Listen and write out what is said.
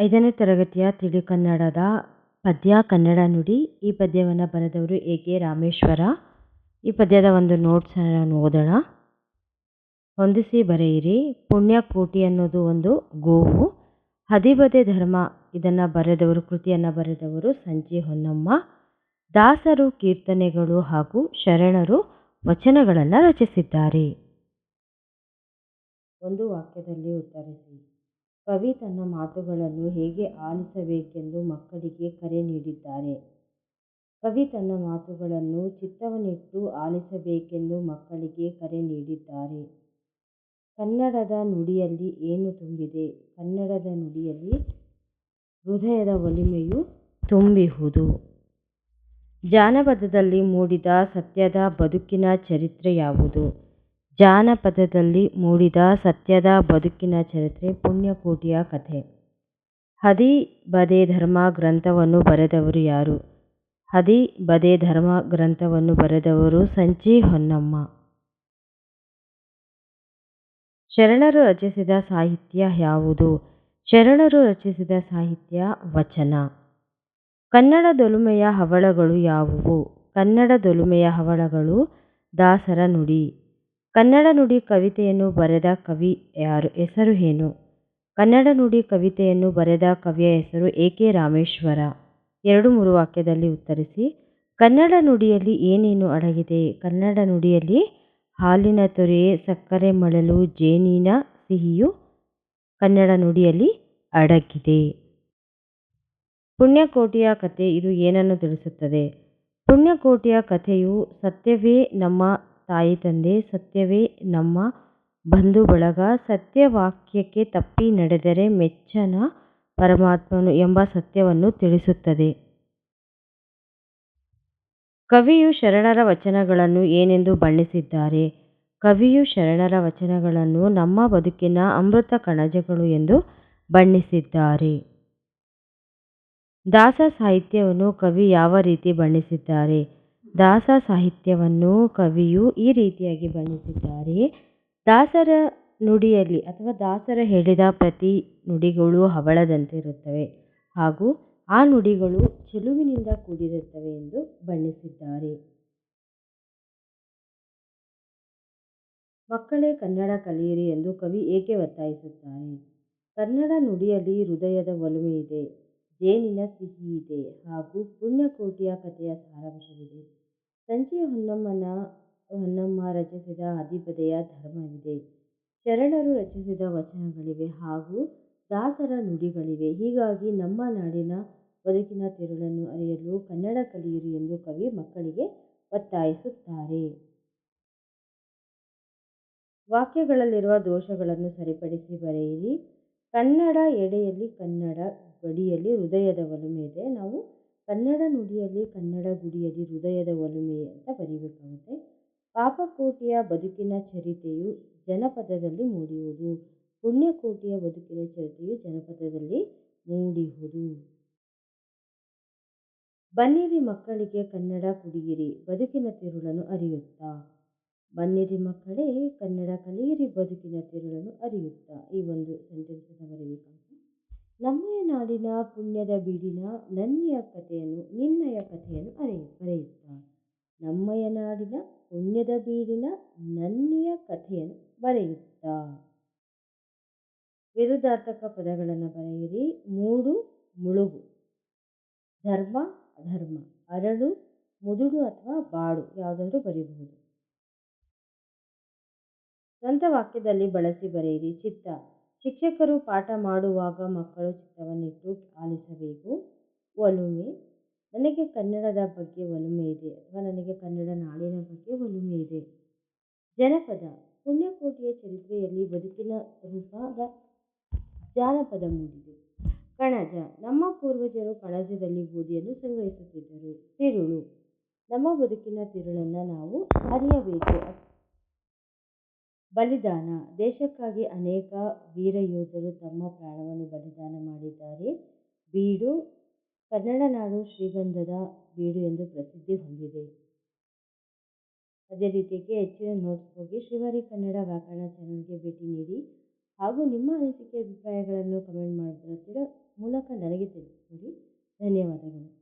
ಐದನೇ ತರಗತಿಯ ತಿಳಿ ಕನ್ನಡದ ಪದ್ಯ ಕನ್ನಡ ನುಡಿ. ಈ ಪದ್ಯವನ್ನು ಬರೆದವರು ಎ ಕೆ ರಾಮೇಶ್ವರ. ಈ ಪದ್ಯದ ಒಂದು ನೋಟ್ಸನ್ನು ಓದೋಣ. ಹೊಂದಿಸಿ ಬರೆಯಿರಿ. ಪುಣ್ಯಕೋಟಿ ಅನ್ನೋದು ಒಂದು ಗೋವು. ಹದಿಬದೆ ಧರ್ಮ, ಇದನ್ನು ಬರೆದವರು, ಕೃತಿಯನ್ನು ಬರೆದವರು ಸಂಜಿ ಹೊನ್ನಮ್ಮ. ದಾಸರು ಕೀರ್ತನೆಗಳು ಹಾಗೂ ಶರಣರು ವಚನಗಳನ್ನು ರಚಿಸಿದ್ದಾರೆ. ಒಂದು ವಾಕ್ಯದಲ್ಲಿ ಉತ್ತರಿಸಿ. ಕವಿ ತನ್ನ ಮಾತುಗಳನ್ನು ಹೇಗೆ ಆಲಿಸಬೇಕೆಂದು ಮಕ್ಕಳಿಗೆ ಕರೆ ನೀಡಿದ್ದಾರೆ. ಕವಿ ತನ್ನ ಮಾತುಗಳನ್ನು ಚಿತ್ತವನ್ನಿಟ್ಟು ಆಲಿಸಬೇಕೆಂದು ಮಕ್ಕಳಿಗೆ ಕರೆ ನೀಡಿದ್ದಾರೆ. ಕನ್ನಡದ ನುಡಿಯಲ್ಲಿ ಏನು ತುಂಬಿದೆ? ಕನ್ನಡದ ನುಡಿಯಲ್ಲಿ ಹೃದಯದ ಒಲಿಮೆಯು ತುಂಬಿಹುದು. ಜಾನಪದದಲ್ಲಿ ಮೂಡಿದ ಸತ್ಯದ ಬದುಕಿನ ಚರಿತ್ರೆ ಯಾವುದು? ಜಾನಪದದಲ್ಲಿ ಮೂಡಿದ ಸತ್ಯದ ಬದುಕಿನ ಚರಿತ್ರೆ ಪುಣ್ಯಕೋಟಿಯ ಕಥೆ. ಹದಿ ಬದೆ ಧರ್ಮ ಗ್ರಂಥವನ್ನು ಬರೆದವರು ಯಾರು? ಹದಿ ಬದೆ ಧರ್ಮ ಗ್ರಂಥವನ್ನು ಬರೆದವರು ಸಂಚಿ ಹೊನ್ನಮ್ಮ. ಶರಣರು ರಚಿಸಿದ ಸಾಹಿತ್ಯ ಯಾವುದು? ಶರಣರು ರಚಿಸಿದ ಸಾಹಿತ್ಯ ವಚನ. ಕನ್ನಡದೊಲುಮೆಯ ಹವಳಗಳು ಯಾವುವು? ಕನ್ನಡದೊಲುಮೆಯ ಹವಳಗಳು ದಾಸರ ನುಡಿ. ಕನ್ನಡ ನುಡಿ ಕವಿತೆಯನ್ನು ಬರೆದ ಕವಿ ಯಾರು? ಹೆಸರು ಏನು? ಕನ್ನಡ ನುಡಿ ಕವಿತೆಯನ್ನು ಬರೆದ ಕವಿಯ ಹೆಸರು ಎ ಕೆ ರಾಮೇಶ್ವರ. ಎರಡು ಮೂರು ವಾಕ್ಯದಲ್ಲಿ ಉತ್ತರಿಸಿ. ಕನ್ನಡ ನುಡಿಯಲ್ಲಿ ಏನೇನು ಅಡಗಿದೆ? ಕನ್ನಡ ನುಡಿಯಲ್ಲಿ ಹಾಲಿನ ತೊರೆ, ಸಕ್ಕರೆ ಮಳಲು, ಜೇನಿನ ಸಿಹಿಯು ಕನ್ನಡ ನುಡಿಯಲ್ಲಿ ಅಡಗಿದೆ. ಪುಣ್ಯಕೋಟಿಯ ಕಥೆ ಇದು ಏನನ್ನು ತಿಳಿಸುತ್ತದೆ? ಪುಣ್ಯಕೋಟಿಯ ಕಥೆಯು ಸತ್ಯವೇ ನಮ್ಮ ತಾಯಿ ತಂದೆ, ಸತ್ಯವೇ ನಮ್ಮ ಬಂಧು ಬಳಗ ಸತ್ಯವಾಕ್ಯಕ್ಕೆ ತಪ್ಪಿ ನಡೆದರೆ ಮೆಚ್ಚನ ಪರಮಾತ್ಮನು ಎಂಬ ಸತ್ಯವನ್ನು ತಿಳಿಸುತ್ತದೆ. ಕವಿಯು ಶರಣರ ವಚನಗಳನ್ನು ಏನೆಂದು ಬಣ್ಣಿಸಿದ್ದಾರೆ? ಕವಿಯು ಶರಣರ ವಚನಗಳನ್ನು ನಮ್ಮ ಬದುಕಿನ ಅಮೃತ ಕಣಜಗಳು ಎಂದು ಬಣ್ಣಿಸಿದ್ದಾರೆ. ದಾಸ ಸಾಹಿತ್ಯವನ್ನು ಕವಿ ಯಾವ ರೀತಿ ಬಣ್ಣಿಸಿದ್ದಾರೆ? ದಾಸ ಸಾಹಿತ್ಯವನ್ನು ಕವಿಯು ಈ ರೀತಿಯಾಗಿ ಬಣ್ಣಿಸಿದ್ದಾರೆ. ದಾಸರ ನುಡಿಯಲ್ಲಿ ಅಥವಾ ದಾಸರ ಹೇಳಿದ ಪ್ರತಿ ನುಡಿಗಳು ಹವಳದಂತಿರುತ್ತವೆ ಹಾಗೂ ಆ ನುಡಿಗಳು ಚೆಲುವಿನಿಂದ ಕೂಡಿರುತ್ತವೆ ಎಂದು ಬಣ್ಣಿಸಿದ್ದಾರೆ. ಮಕ್ಕಳೇ ಕನ್ನಡ ಕಲಿಯಿರಿ ಎಂದು ಕವಿ ಏಕೆ ಒತ್ತಾಯಿಸುತ್ತಾರೆ? ಕನ್ನಡ ನುಡಿಯಲ್ಲಿ ಹೃದಯದ ಒಲುಮೆ ಇದೆ. ಸಿಹಿ ಇದೆ ಹಾಗೂ ಪುಣ್ಯಕೋಟಿಯ ಕಥೆಯ ಸಾರಾಂಶವಿದೆ. ಸಂಜೆ ಹೊನ್ನಮ್ಮನ ಹೊನ್ನಮ್ಮ ರಚಿಸಿದ ಅಧಿಪದೆಯ ಧರ್ಮವಿದೆ. ಶರಣರು ರಚಿಸಿದ ವಚನಗಳಿವೆ ಹಾಗೂ ದಾಸರ ನುಡಿಗಳಿವೆ. ಹೀಗಾಗಿ ನಮ್ಮ ನಾಡಿನ ಬದುಕಿನ ತಿರುಳನ್ನು ಅರಿಯಲು ಕನ್ನಡ ಕಲಿಯಿರಿ ಎಂದು ಕವಿ ಮಕ್ಕಳಿಗೆ ಒತ್ತಾಯಿಸುತ್ತಾರೆ. ವಾಕ್ಯಗಳಲ್ಲಿರುವ ದೋಷಗಳನ್ನು ಸರಿಪಡಿಸಿ ಬರೆಯಿರಿ. ಕನ್ನಡ ಎಡೆಯಲ್ಲಿ ಕನ್ನಡ ಗಡಿಯಲ್ಲಿ ಹೃದಯದ ಒಲುಮೆ ಇದೆ. ನಾವು ಕನ್ನಡ ನುಡಿಯಲ್ಲಿ ಕನ್ನಡ ಗುಡಿಯಲ್ಲಿ ಹೃದಯದ ಒಲುಮೆ ಅಂತ ಬರೀಬೇಕಾಗುತ್ತೆ. ಪಾಪಕೋಟಿಯ ಬದುಕಿನ ಚರಿತೆಯು ಜನಪದದಲ್ಲಿ ಮೂಡಿಯುವುದು ಪುಣ್ಯಕೋಟಿಯ ಬದುಕಿನ ಚರಿತೆಯು ಜನಪದದಲ್ಲಿ ಮೂಡಿಯುವುದು ಬನ್ನಿರಿ ಮಕ್ಕಳಿಗೆ ಕನ್ನಡ ಕುಡಿಯಿರಿ, ಬದುಕಿನ ತಿರುಳನ್ನು ಅರಿಯುತ್ತಾ. ಬನ್ನಿರಿ ಮಕ್ಕಳೇ, ಕನ್ನಡ ಕಲಿಯಿರಿ, ಬದುಕಿನ ತಿರುಳನ್ನು ಅರಿಯುತ್ತಾ. ಈ ಒಂದು ಸೆಂಟೆನ್ಸನ್ನು ನಮ್ಮಯ ನಾಡಿನ ಪುಣ್ಯದ ಬೀಡಿನ ನನ್ನಯ ಕಥೆಯನ್ನು, ನಿನ್ನಯ ಕಥೆಯನ್ನು ಅರಿಯ ಬರೆಯುತ್ತಾ ನಮ್ಮಯ ನಾಡಿನ ಪುಣ್ಯದ ಬೀಡಿನ ನನ್ನಯ ಕಥೆಯನ್ನು ಬರೆಯುತ್ತಾ. ವಿರುದ್ಧಾರ್ಥಕ ಪದಗಳನ್ನು ಬರೆಯಿರಿ. ಮೂಡು, ಮುಳುಗು. ಧರ್ಮ, ಅಧರ್ಮ. ಅರಳು ಮುದುಡು ಅಥವಾ ಬಾಡು ಯಾವುದಾದ್ರೂ ಬರೀಬಹುದು. ಸ್ವಂತ ವಾಕ್ಯದಲ್ಲಿ ಬಳಸಿ ಬರೆಯಿರಿ. ಚಿತ್ತ. ಶಿಕ್ಷಕರು ಪಾಠ ಮಾಡುವಾಗ ಮಕ್ಕಳು ಚಿತ್ರವನ್ನಿಟ್ಟು ಆಲಿಸಬೇಕು. ಒಲುಮೆ. ನನಗೆ ಕನ್ನಡದ ಬಗ್ಗೆ ಒಲುಮೆ ಇದೆ ಅಥವಾ ನನಗೆ ಕನ್ನಡ ನಾಡಿನ ಬಗ್ಗೆ ಒಲುಮೆ ಇದೆ. ಜನಪದ. ಪುಣ್ಯಕೋಟಿಯ ಚರಿತ್ರೆಯಲ್ಲಿ ಬದುಕಿನ ರೂಪದ ಜಾನಪದ ಮೂಡಿದೆ. ಕಣಜ. ನಮ್ಮ ಪೂರ್ವಜರು ಕಣಜದಲ್ಲಿ ಬೂದಿಯನ್ನು ಸಂಗ್ರಹಿಸುತ್ತಿದ್ದರು. ತಿರುಳು. ನಮ್ಮ ಬದುಕಿನ ತಿರುಳನ್ನು ನಾವು ಅರಿಯಬೇಕು. ಬಲಿದಾನ. ದೇಶಕ್ಕಾಗಿ ಅನೇಕ ವೀರ ಯೋಧರು ತಮ್ಮ ಪ್ರಾಣವನ್ನು ಬಲಿದಾನ ಮಾಡಿದ್ದಾರೆ. ಬೀಡು, ಕನ್ನಡ ನಾಡು ಶ್ರೀಗಂಧದ ಬೀಡು ಎಂದು ಪ್ರಸಿದ್ಧಿ ಹೊಂದಿದೆ. ಅದೇ ರೀತಿಯಾಗಿ ಹೆಚ್ಚಿನ ನೋಟ್ಸ್ಗಾಗಿ ಶ್ರೀವಾರಿ ಕನ್ನಡ ವ್ಯಾಕರಣ ಚಾನಲ್ಗೆ ಭೇಟಿ ನೀಡಿ ಹಾಗೂ ನಿಮ್ಮ ಅನಿಸಿಕೆ, ಅಭಿಪ್ರಾಯಗಳನ್ನು ಕಮೆಂಟ್ ಮಾಡೋದರ ಮೂಲಕ ನನಗೆ ತಿಳಿಸಿಕೊಡಿ. ಧನ್ಯವಾದಗಳು.